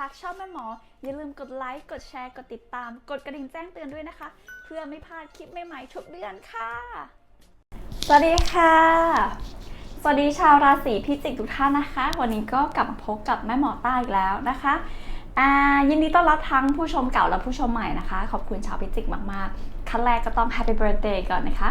หากชอบแม่หมอ อย่าลืมกดไลค์ กดแชร์ กดติดตาม กดกระดิ่งแจ้งเตือนด้วยนะคะ เพื่อไม่พลาดคลิปใหม่ๆทุกเดือนค่ะ สวัสดีค่ะ สวัสดีชาวราศีพิจิกทุกท่านนะคะ วันนี้ก็กลับมาพบกับแม่หมอต้าอีกแล้วนะคะยินดีต้อนรับทั้งผู้ชมเก่าและผู้ชมใหม่นะคะ ขอบคุณชาวพิจิกมากๆ ขั้นแรกก็ต้อง Happy Birthday ก่อนนะคะ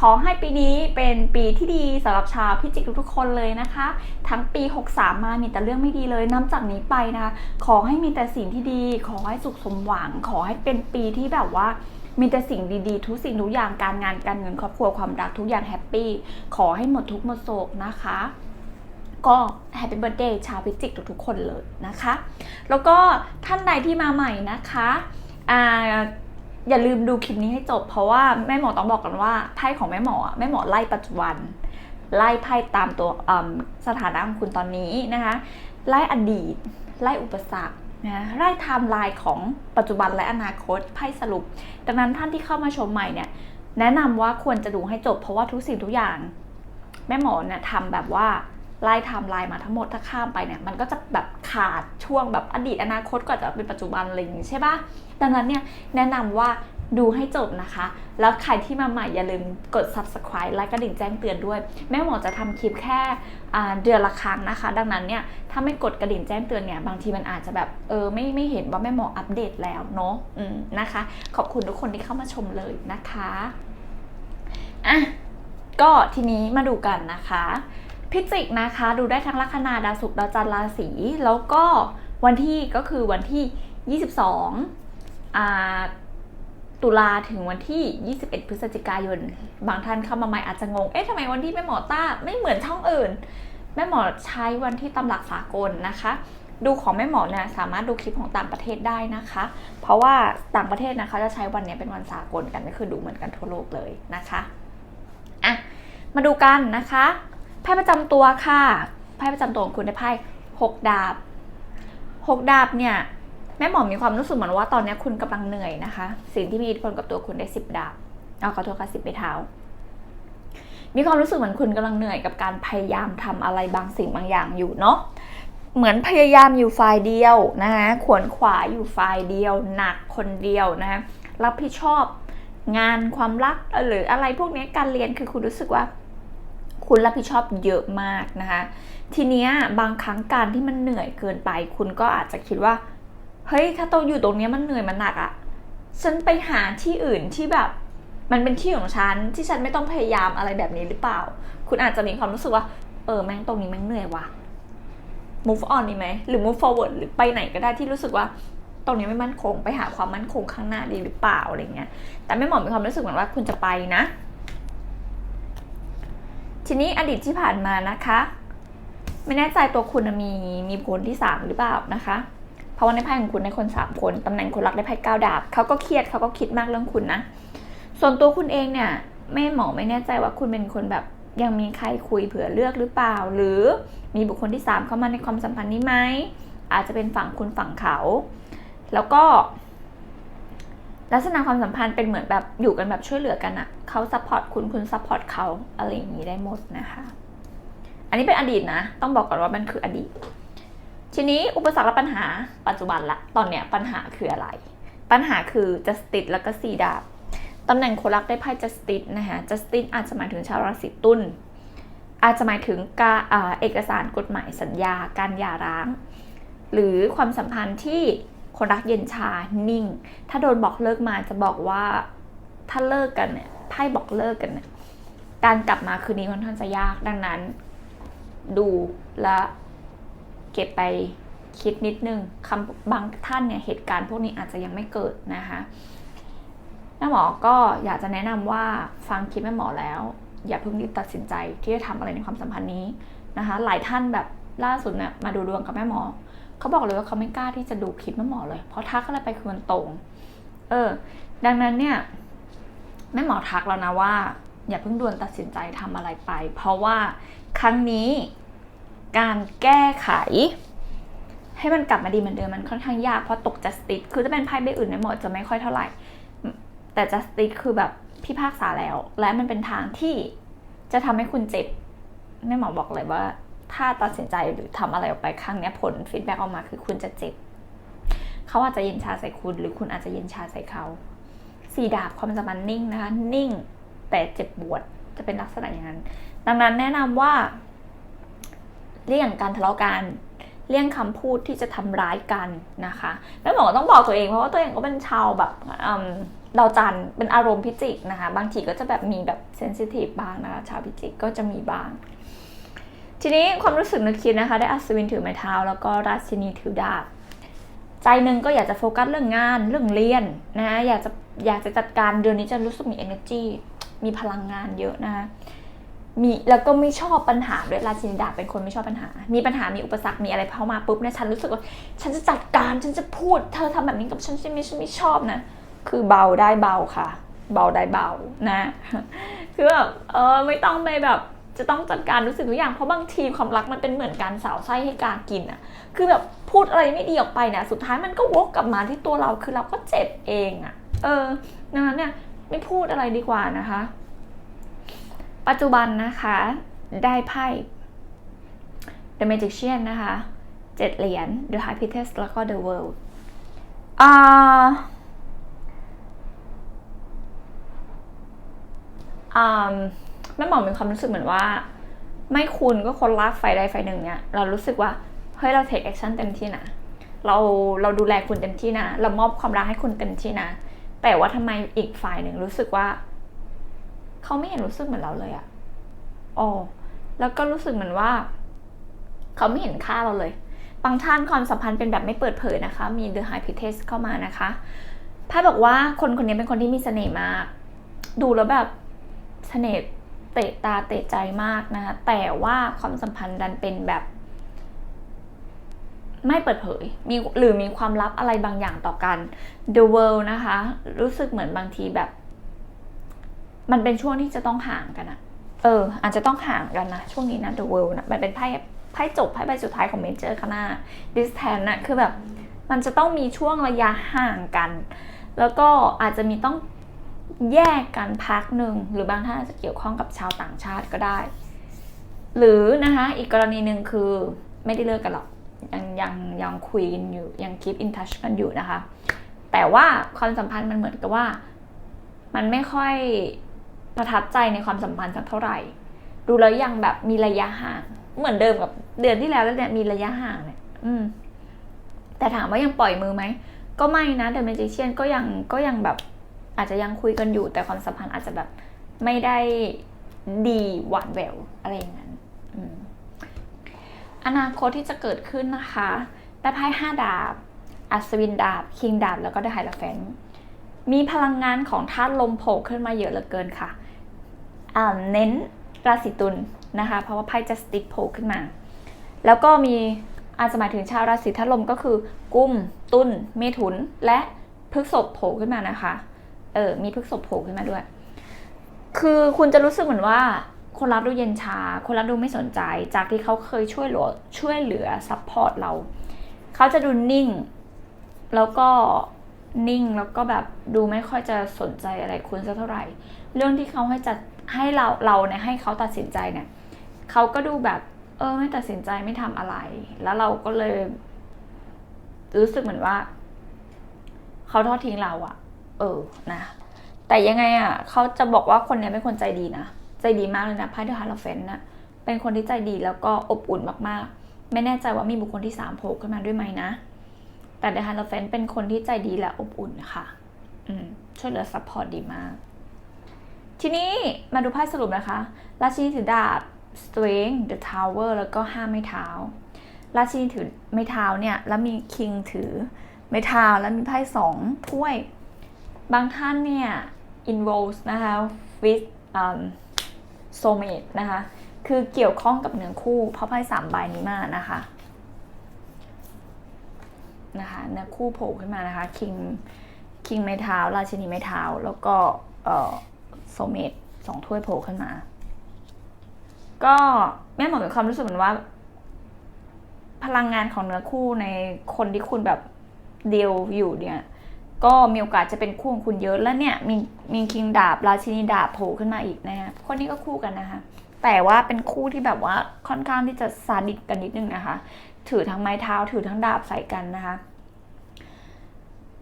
ขอให้ปีนี้เป็นปีที่ดีสำหรับชาวพิจิกทุกๆคนเลยนะคะ ทั้งปี 63 มามีแต่เรื่องไม่ดีเลยนับจากนี้ไปนะคะขอให้มีแต่สิ่งที่ดี ขอให้สุขสมหวัง ขอให้เป็นปีที่แบบว่ามีแต่สิ่งดีๆ ทุกสิ่งทุกอย่างการงานการเงินครอบครัวความรักทุกอย่างแฮปปี้ขอให้หมดทุกหมดโศกนะคะ ก็แฮปปี้เบิร์ดเดย์ชาวพิจิกทุกๆคนเลยนะคะ แล้วก็ท่านใดที่มาใหม่นะคะอ่า อย่าลืมดูคลิปนี้ให้จบ เพราะว่าแม่หมอต้องบอกกันว่าไพ่ของแม่หมอแม่หมอไล่ปัจจุบัน ไล่ไพ่ตามตัวสถานะของคุณตอนนี้นะคะ ไล่อดีต ไล่อุปสรรคนะไล่ไทม์ไลน์ของปัจจุบันและอนาคตไพ่สรุป ดังนั้นท่านที่เข้ามาชมใหม่เนี่ยแนะนำว่าควรจะดูให้จบเพราะว่าทุกสิ่งทุกอย่าง แม่หมอเนี่ยทำแบบว่า ไล่ไทม์ไลน์มาทั้งหมดถ้าข้ามไปเนี่ยมันก็จะแบบขาดช่วงแบบอดีตอนาคตก็จะเป็นปัจจุบันอะไรอย่างงี้ใช่ปะดังนั้นเนี่ยแนะนำว่าดูให้จบนะคะ แล้วใครที่มาใหม่อย่าลืมกด subscribe และกระดิ่งแจ้งเตือนด้วย แม่หมอจะทำคลิปแค่เดือนละครั้งนะคะ ดังนั้นเนี่ยถ้าไม่กดกระดิ่งแจ้งเตือนเนี่ยบางทีมันอาจจะแบบเออไม่ไม่เห็นว่าแม่หมออัปเดตแล้วเนาะอืมนะคะ ขอบคุณทุกคนที่เข้ามาชมเลยนะคะอะก็ทีนี้มาดูกันนะคะ พิจิกนะคะ ดูได้ทั้งลัคนาดาวศุกร์ดาวจันทร์ราศีแล้วก็วันที่ก็คือวันที่ 22อ่าตุลาถึงวันที่ 21 พฤศจิกายน บางท่านเข้ามาใหม่อาจจะงง เอ๊ะทำไมวันที่แม่หมอต้าไม่เหมือนช่องอื่น แม่หมอใช้วันที่ตำหลักสากลนะคะ ดูของแม่หมอเนี่ยสามารถดูคลิปของต่างประเทศได้นะคะ เพราะว่าต่างประเทศนะคะจะใช้วันเนี้ยเป็นวันสากลกันก็คือดูเหมือนกันทั่วโลกเลยนะคะ อะ มาดูกันนะคะ ไพ่ประจำตัวค่ะไพ่ประจำตัวของคุณในไพ่หกดาบหกดาบเนี่ยแม่หมอมีความรู้สึกเหมือนว่าตอนนี้คุณกำลังเหนื่อยนะคะ สิ่งที่มีอิทธิพลกับตัวคุณได้สิบดาบเอาขอโทษค่ะสิบไปเท้า มีความรู้สึกเหมือนคุณกำลังเหนื่อยกับการพยายามทำอะไรบางสิ่งบางอย่างอยู่เนาะเหมือนพยายามอยู่ฝ่ายเดียวนะคะขวนขวายอยู่ฝ่ายเดียว หนักคนเดียวนะคะรับผิดชอบงานความรักหรืออะไรพวกนี้การเรียนคือคุณรู้สึกว่า คุณรับผิดชอบเยอะมากนะคะ ทีเนี้ยบางครั้งการที่มันเหนื่อยเกินไป คุณก็อาจจะคิดว่า เฮ้ย ถ้าตัวอยู่ตรงเนี้ยมันเหนื่อยมันหนักอะฉันไปหาที่อื่นที่แบบ มันเป็นที่ของฉันที่ฉันไม่ต้องพยายามอะไรแบบนี้หรือเปล่า คุณอาจจะมีความรู้สึกว่า เออแม่งตรงนี้แม่งเหนื่อยว่ะ move on ดีไหมหรือ move forward หรือไปไหนก็ได้ที่รู้สึกว่าตรงนี้ไม่มั่นคง ไปหาความมั่นคงข้างหน้าดีหรือเปล่าอะไรเงี้ย แต่ไม่หมอมีความรู้สึกเหมือนว่าคุณจะไปนะ ทีนี้อดีตที่ผ่านมานะคะ ไม่แน่ใจตัวคุณมีมีผลที่สามหรือเปล่านะคะ เพราะว่าในไพ่ของคุณในคนสามคนตำแหน่งคนรักได้ไพ่เก้าดาบเขาก็เครียดเขาก็คิดมากเรื่องคุณนะ ส่วนตัวคุณเองเนี่ยแม่หมอไม่แน่ใจว่าคุณเป็นคนแบบยังมีใครคุยเผื่อเลือกหรือเปล่า หรือมีบุคคลที่สามเข้ามาในความสัมพันธ์นี้ไหมอาจจะเป็นฝั่งคุณฝั่งเขา แล้วก็ ลักษณะความสัมพันธ์เป็นเหมือนแบบอยู่กันแบบช่วยเหลือกันอะเขาซัพพอร์ตคุณคุณซัพพอร์ตเขาอะไรอย่างนี้ได้หมดนะคะ อันนี้เป็นอดีตนะ ต้องบอกก่อนว่ามันคืออดีต ทีนี้อุปสรรคและปัญหาปัจจุบันละตอนเนี้ยปัญหาคืออะไร ปัญหาคือ justice แล้วก็สีดาบตำแหน่งคนรักได้ไพ่ justice นะคะ justice อาจจะหมายถึงชาวราศีตุลอาจจะหมายถึงกาเอกสารกฎหมายสัญญา การหย่าร้าง หรือความสัมพันธ์ที่ คนรักเย็นชานิ่ง ถ้าโดนบอกเลิกมาจะบอกว่าถ้าเลิกกันเนี่ยไพ่บอกเลิกกันเนี่ยการกลับมาคืนนี้ค่อนข้างจะยากดังนั้น ดูและเก็บไปคิดนิดนึงคำบางท่านเนี่ยเหตุการณ์พวกนี้อาจจะยังไม่เกิดนะคะแม่หมอก็อยากจะแนะนำว่าฟังคลิปแม่หมอแล้ว อย่าเพิ่งรีบตัดสินใจที่จะทำอะไรในความสัมพันธ์นี้นะคะ หลายท่านแบบล่าสุดเนี่ยมาดูดวงกับแม่หมอ เขาบอกเลยว่าเขาไม่กล้าที่จะดูคลิปแม่หมอเลย เพราะทักอะไรไปคือมันตรง เออ ดังนั้นเนี่ยแม่หมอทักแล้วนะว่า อย่าเพิ่งด่วนตัดสินใจทำอะไรไป เพราะว่าครั้งนี้การแก้ไข ให้มันกลับมาดีเหมือนเดิมมันค่อนข้างยากเพราะตกจัสติสคือถ้าเป็นไพ่ใบอื่นในหมดจะไม่ค่อยเท่าไหร่ แต่จัสติสคือแบบพิพากษาแล้ว และมันเป็นทางที่จะทำให้คุณเจ็บแม่หมอบอกเลยว่า ถ้าตัดสินใจหรือทำอะไรออกไปครั้งนี้ผลฟีดแบ็กออกมาคือคุณจะเจ็บเขาอาจจะเย็นชาใส่คุณ หรือคุณอาจจะเย็นชาใส่เขาสี่ดาบความสัมพันธ์นิ่งนะคะนิ่ง แต่เจ็บปวดจะเป็นลักษณะอย่างนั้น ดังนั้นแนะนำว่า เลี่ยงการทะเลาะกันเลี่ยงคำพูดที่จะทำร้ายกันนะคะ แล้วหมอต้องบอกตัวเองเพราะว่าตัวเองก็เป็นชาวแบบอืมดาจันเป็นอารมณ์พิจิกนะคะ บางทีก็จะแบบมีแบบเซนซิทีฟบ้างนะคะ ชาวพิจิกก็จะมีบ้าง ทีนี้ความรู้สึกนึกคิดนะคะ ได้อัศวินถือไม้เท้า แล้วก็ราชินีถือดาบ ใจหนึ่งก็อยากจะโฟกัสเรื่องงานเรื่องเรียนนะอยากจะอยากจะจัดการเดือนนี้จะรู้สึกมี energy มีพลังงานเยอะนะคะมีแล้วก็ไม่ชอบปัญหาด้วยราชินีดาบเป็นคนไม่ชอบปัญหา มีปัญหามีอุปสรรคมีอะไรเข้ามาปุ๊บเนี่ยฉันรู้สึกว่า ฉันจะจัดการฉันจะพูด เธอทำแบบนี้กับฉันใช่ไหมฉันไม่ชอบนะ คือเบาได้เบาค่ะ เบาได้เบานะ คือแบบเออไม่ต้องไปแบบ จะต้องจัดการรู้สึกทุกอย่างเพราะบางทีความรักมันเป็นเหมือนการสาวไส้ให้กากินอะคือแบบพูดอะไรไม่ดีออกไปเนี่ยสุดท้ายมันก็วกกลับมาที่ตัวเราคือเราก็เจ็บเองอะเออดังนั้นเนี่ยไม่พูดอะไรดีกว่านะคะ ปัจจุบันนะคะได้ไพ่ The Magician นะคะเจ็ดเหรียญ The High Priestess แล้วก็ The World อ่าอ่า แม่หมอมีความรู้สึกเหมือนว่า ไม่คุณก็คนรักไฟใดไฟหนึ่งเนี่ยเรารู้สึกว่าเฮ้ยเรา take action เต็มที่นะเราเราดูแลคุณเต็มที่นะเรามอบความรักให้คุณเต็มที่นะแต่ว่าทำไมอีกฝ่ายหนึ่งรู้สึกว่าเขาไม่เห็นรู้สึกเหมือนเราเลยอะอ๋อแล้วก็รู้สึกเหมือนว่าเขาไม่เห็นค่าเราเลย บางท่านความสัมพันธ์เป็นแบบไม่เปิดเผยนะคะ มี The High Priestess เข้ามานะคะไพ่บอกว่าคนคนนี้เป็นคนที่มีเสน่ห์มาก ดูแล้วแบบเสน่ห์ เตะตาเตะใจมากนะคะแต่ว่าความสัมพันธ์ดันเป็นแบบ ไม่เปิดเผยมีหรือมีความลับอะไรบางอย่างต่อกัน The World นะคะ รู้สึกเหมือนบางทีแบบ มันเป็นช่วงที่จะต้องห่างกันอะเออ อาจจะต้องห่างกันนะ ช่วงนี้นะ The World นะมันเป็นไพ่ไพ่จบไพ่ใบสุดท้ายของเมเจอร์คานาดิสแทนนะคือแบบ มันจะต้องมีช่วงระยะห่างกัน แล้วก็อาจจะมีต้อง แยกกันพักหนึ่งหรือบางท่านอาจจะเกี่ยวข้องกับชาวต่างชาติก็ได้ หรือนะคะอีกกรณีหนึ่งคือไม่ได้เลิกกันหรอกยังยังยังคุยกันอยู่ยัง keep in touch กันอยู่นะคะ แต่ว่าความสัมพันธ์มันเหมือนกับว่า มันไม่ค่อยประทับใจในความสัมพันธ์สักเท่าไหร่ ดูแล้วยังแบบมีระยะห่าง เหมือนเดิมกับเดือนที่แล้วแล้วเนี่ยมีระยะห่างเนี่ยอืม แต่ถามว่ายังปล่อยมือไหมก็ไม่นะเดอะเมจิเชียนก็ยังก็ยังแบบ อาจจะยังคุยกันอยู่แต่ความสัมพันธ์อาจจะแบบไม่ได้ดีหวานแหววอะไรอย่างนั้นอนาคตที่จะเกิดขึ้นนะคะได้ไพ่ห้าดาบ อัศวินดาบ คิงดาบ แล้วก็ได้ไฮลาแฟนมีพลังงานของธาตุลมโผล่ขึ้นมาเยอะเหลือเกินค่ะเน้นราศีตุลนะคะ เพราะว่าไพ่จะสติกโผล่ขึ้นมา แล้วก็มีอาจจะหมายถึงชาวราศีธาตุลมก็คือ กุมตุลเมถุน และพฤษภโผล่ขึ้นมานะคะ เออ มีพฤษภโผล่ขึ้นมาด้วย คือคุณจะรู้สึกเหมือนว่า คนรับดูเย็นชา คนรับดูไม่สนใจ จากที่เขาเคยช่วยเหลือช่วยเหลือซัพพอร์ตเรา เขาจะดูนิ่ง แล้วก็นิ่งแล้วก็แบบดูไม่ค่อยจะสนใจอะไรคุณสักเท่าไหร่ เรื่องที่เขาให้จัดให้เราเราเนี่ยให้เขาตัดสินใจเนี่ยเขาก็ดูแบบ เออ ไม่ตัดสินใจไม่ทำอะไร แล้วเราก็เลย รู้สึกเหมือนว่า เขาทอดทิ้งเราอะ เออนะ แต่ยังไงอะเขาจะบอกว่าคนเนี้ยเป็นคนใจดีนะ ใจดีมากเลยนะไพ่เดอะฮาร์ลเฟนนะเป็นคนที่ใจดีแล้วก็อบอุ่นมากๆ ไม่แน่ใจว่ามีบุคคลที่สามโผล่ขึ้นมาด้วยไหมนะ แต่เดอะฮาร์ลเฟนเป็นคนที่ใจดีและอบอุ่นค่ะ อืมช่วยเหลือซัพพอร์ตดีมาก ทีนี้มาดูไพ่สรุปนะคะ ราชินีถือดาบ Strength The Tower แล้วก็ห้าไม้เท้า ราชินีถือไม้เท้าเนี่ย แล้วมีคิงถือไม้เท้าแล้วมีไพ่สองถ้วย บางท่านเนี่ย involves นะคะ with um, soulmate นะคะ คือเกี่ยวข้องกับเนื้อคู่ เพราะไพ่สามใบนี้มานะคะนะคะเนื้อคู่โผล่ขึ้นมานะคะคิงคิงไม้เท้า ราชินีไม้เท้า แล้วก็เอ่อโซเมตสองถ้วยโผล่ขึ้นมา ก็แม่หมอมีความรู้สึกเหมือนว่า พลังงานของเนื้อคู่ในคนที่คุณแบบเดียวอยู่เนี่ย ก็มีโอกาสจะเป็นคู่ของคุณเยอะแล้วเนี่ยมีมีคิงดาบราชินีดาบโผล่ขึ้นมาอีกนะคะคนนี้ก็คู่กันนะคะ แต่ว่าเป็นคู่ที่แบบว่าค่อนข้างที่จะซาดิสกันนิดนึงนะคะ ถือทั้งไม้เท้าถือทั้งดาบใส่กันนะคะ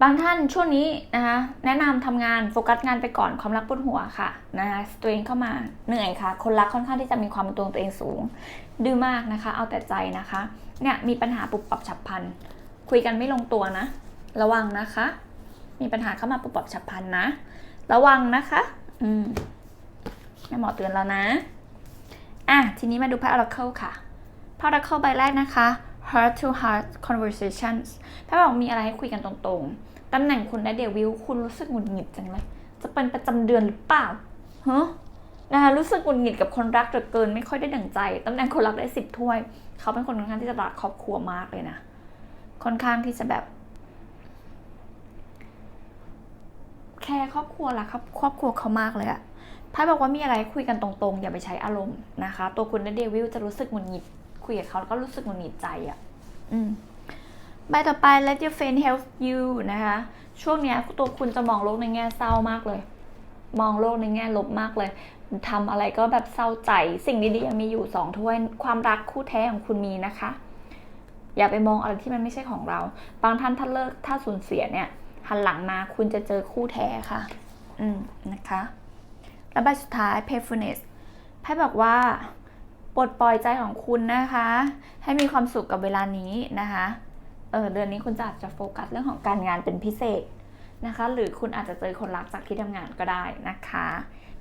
บางท่านช่วงนี้นะคะแนะนำทำงานโฟกัสงานไปก่อนความรักบนหัวค่ะนะคะตัวเองเข้ามาเหนื่อยค่ะ คนรักค่อนข้างที่จะมีความเป็นตัวตัวเองสูง ดื้อมากนะคะ เอาแต่ใจนะคะเนี่ยมีปัญหาปุบปับฉับพลันคุยกันไม่ลงตัวนะ ระวังนะคะ มีปัญหาเข้ามาปุบปับฉับพลันนะ ระวังนะคะ อืมแม่หมอเตือนแล้วนะ อะ ทีนี้มาดูพระ Oracle ค่ะพระ Oracle ใบแรกนะคะ heart to heart conversations ถ้าบอกมีอะไรให้คุยกันตรงๆ ตำแหน่งคุณและเดวิลคุณรู้สึกหงุดหงิดจังเลย จะเป็นประจำเดือนหรือเปล่าฮะนะคะรู้สึกหงุดหงิดกับคนรักเหลือเกิน ไม่ค่อยได้ดั่งใจ ตำแหน่งคนรักได้สิบถ้วย เขาเป็นคนค่อนข้างที่จะรักครอบครัวมากเลยนะ ค่อนข้างที่จะแบบ แค่ครอบครัวรักครอบครอบครัวเขามากเลยอะถ้าบอกว่ามีอะไรคุยกันตรงๆ อย่าไปใช้อารมณ์นะคะ ตัวคุณและเดวิลจะรู้สึกหงุดหงิดคุยกับเขาแล้วก็รู้สึกหงุดหงิดใจอะอืมใบต่อไป let your friend help you นะคะ ช่วงเนี้ยตัวคุณจะมองโลกในแง่เศร้ามากเลย มองโลกในแง่ลบมากเลยทำอะไรก็แบบเศร้าใจ สิ่งดีๆยังมีอยู่สองถ้วย ความรักคู่แท้ของคุณมีนะคะ อย่าไปมองอะไรที่มันไม่ใช่ของเรา บางท่านถ้าเลิกถ้าสูญเสียเนี่ย หันหลังมาคุณจะเจอคู่แท้ค่ะ อืมนะคะแล้วใบสุดท้าย playfulness ไพ่บอกว่าปลดปล่อยใจของคุณนะคะ ให้มีความสุขกับเวลานี้นะคะ เออเดือนนี้คุณจะอาจจะโฟกัสเรื่องของการงานเป็นพิเศษนะคะ หรือคุณอาจจะเจอคนรักจากที่ทำงานก็ได้นะคะ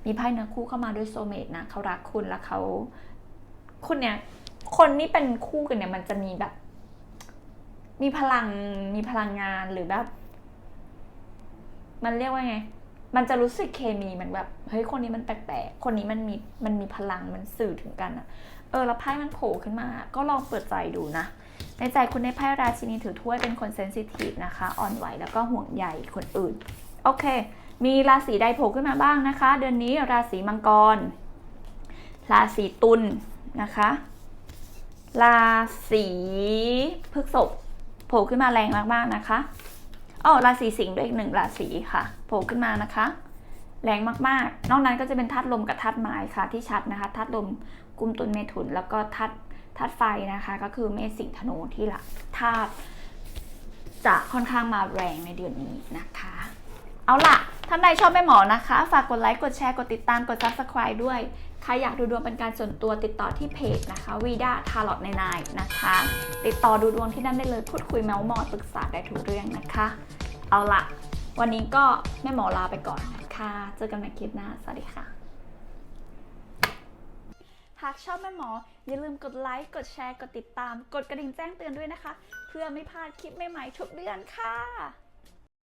มีไพ่เนื้อคู่เข้ามาด้วยโซเมตนะเขารักคุณแล้วเขาคุณเนี่ย คนนี้เป็นคู่กันเนี่ยมันจะมีแบบ มีพลังมีพลังงานหรือแบบ มันเรียกว่าไง มันจะรู้สึกเคมีมันแบบเฮ้ยคนนี้มันแปลกๆคนนี้มันมีมันมีพลังมันสื่อถึงกันอะเออแล้วไพ่มันโผล่ขึ้นมา ก็ลองเปิดใจดูนะในใจคุณในไพ่ราชินีถือถ้วยเป็นคนเซนซิทีฟนะคะ อ่อนไหวแล้วก็ห่วงใยคนอื่น โอเค มีราศีใดโผล่ขึ้นมาบ้างนะคะ เดือนนี้ราศีมังกร ราศีตุลนะคะ ราศีพฤษภโผล่ขึ้นมาแรงมากๆนะคะ อ๋อราศีสิงห์ด้วยอีกหนึ่งราศีค่ะโผล่ขึ้นมานะคะ แรงมากๆ นอกนั้นก็จะเป็นธาตุลมกับธาตุไม้ค่ะที่ชัดนะคะธาตุลมกุมตุลเมถุน แล้วก็ธาตุธาตุไฟนะคะ ก็คือเมษสิงห์ธนูที่ละธาตุจะค่อนข้างมาแรงในเดือนนี้นะคะ เอาล่ะ ท่านใดชอบแม่หมอนะคะ ฝากกดไลค์ กดแชร์ กดติดตาม กด subscribe ด้วย ใครอยากดูดวงเป็นการส่วนตัวติดต่อที่เพจนะคะวีด้าทาร์ลอตในนายนะคะ ติดต่อดูดวงที่นั่นได้เลยพูดคุยเมาส์มอยปรึกษาได้ทุกเรื่องนะคะ เอาละวันนี้ก็แม่หมอลาไปก่อนนะคะเจอกันใหม่คลิปหน้าสวัสดีค่ะหากชอบแม่หมอ อย่าลืมกดไลค์ กดแชร์ กดติดตาม กดกระดิ่งแจ้งเตือนด้วยนะคะ เพื่อไม่พลาดคลิปใหม่ๆทุกเดือนค่ะ